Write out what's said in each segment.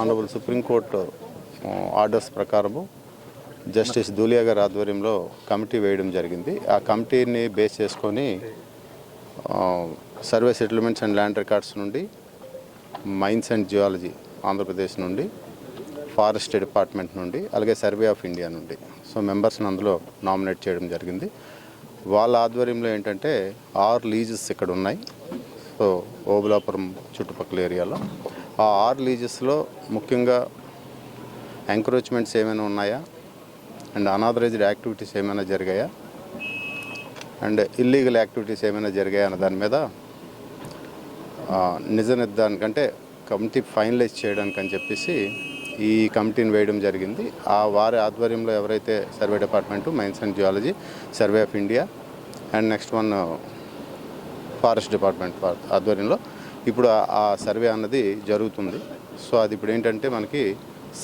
Honourable supreme court orders ప్రకారము justice Dhulia గారి ఆధ్వర్యంలో కమిటీ వేయడం జరిగింది. ఆ కమిటీని బేస్ చేసుకొని survey settlements and land records నుండి మైన్స్ అండ్ జియాలజీ ఆంధ్రప్రదేశ్ నుండి ఫారెస్ట్ డిపార్ట్మెంట్ నుండి అలాగే సర్వే ఆఫ్ ఇండియా నుండి. సో మెంబర్స్ని అందులో నామినేట్ చేయడం జరిగింది. వాళ్ళ ఆధ్వర్యంలో ఏంటంటే ఆరు లీజెస్ ఇక్కడ ఉన్నాయి. సో ఓబులాపురం చుట్టుపక్కల ఏరియాలో. ఆ ఆరు లీజెస్లో ముఖ్యంగా ఎంక్రోచ్మెంట్స్ ఏమైనా ఉన్నాయా? అండ్ అనాథరైజ్డ్ యాక్టివిటీస్ ఏమైనా జరిగాయా? అండ్ ఇల్లీగల్ యాక్టివిటీస్ ఏమైనా జరిగాయా అన్న దాని మీద నిజనిద్దానికంటే నిజ నిర్ధారణకంటే కమిటీ ఫైనలైజ్ చేయడానికి అని చెప్పేసి ఈ కమిటీని వేయడం జరిగింది. ఆ వారి ఆధ్వర్యంలో ఎవరైతే survey department mines and geology survey of India and next one forest department ఆధ్వర్యంలో ఇప్పుడు ఆ- సర్వే అన్నది జరుగుతుంది. సో అది ఇప్పుడు ఏంటంటే మనకి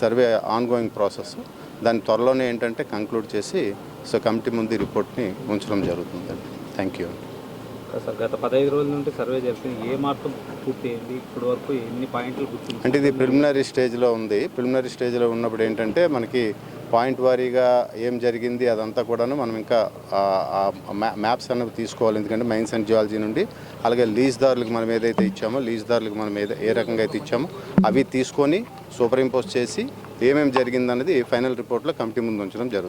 సర్వే ఆన్గోయింగ్ ప్రాసెస్ దాని త్వరలోనే ఏంటంటే కంక్లూడ్ చేసి సో కమిటీ ముందు రిపోర్ట్ని ఉంచడం జరుగుతుందండి థ్యాంక్ యూ సార్ గత పదహైదు రోజుల నుండి సర్వే జరిపింది ఏ మార్పు పూర్తి అయింది ఇప్పటి వరకు ఎన్ని పాయింట్లు గుర్తించారు అంటే ఇది ప్రిలిమినరీ స్టేజ్లో ఉంది. ప్రిలిమినరీ స్టేజ్లో ఉన్నప్పుడు ఏంటంటే మనకి పాయింట్ వారీగా ఏం జరిగింది అదంతా కూడాను మనం ఇంకా మ్యాప్స్ అనేవి తీసుకోవాలి. ఎందుకంటే మైన్స్ అండ్ జియాలజీ నుండి అలాగే లీజ్దారులకు మనం ఏదైతే ఇచ్చామో లీజ్దారులకు మనం ఏదో ఏ రకంగా అయితే ఇచ్చామో అవి తీసుకొని సూపర్ ఇంపోజ్ చేసి ఏమేమి జరిగిందన్నది ఫైనల్ రిపోర్ట్లో కమిటీ ముందు ఉంచడం జరుగుతుంది.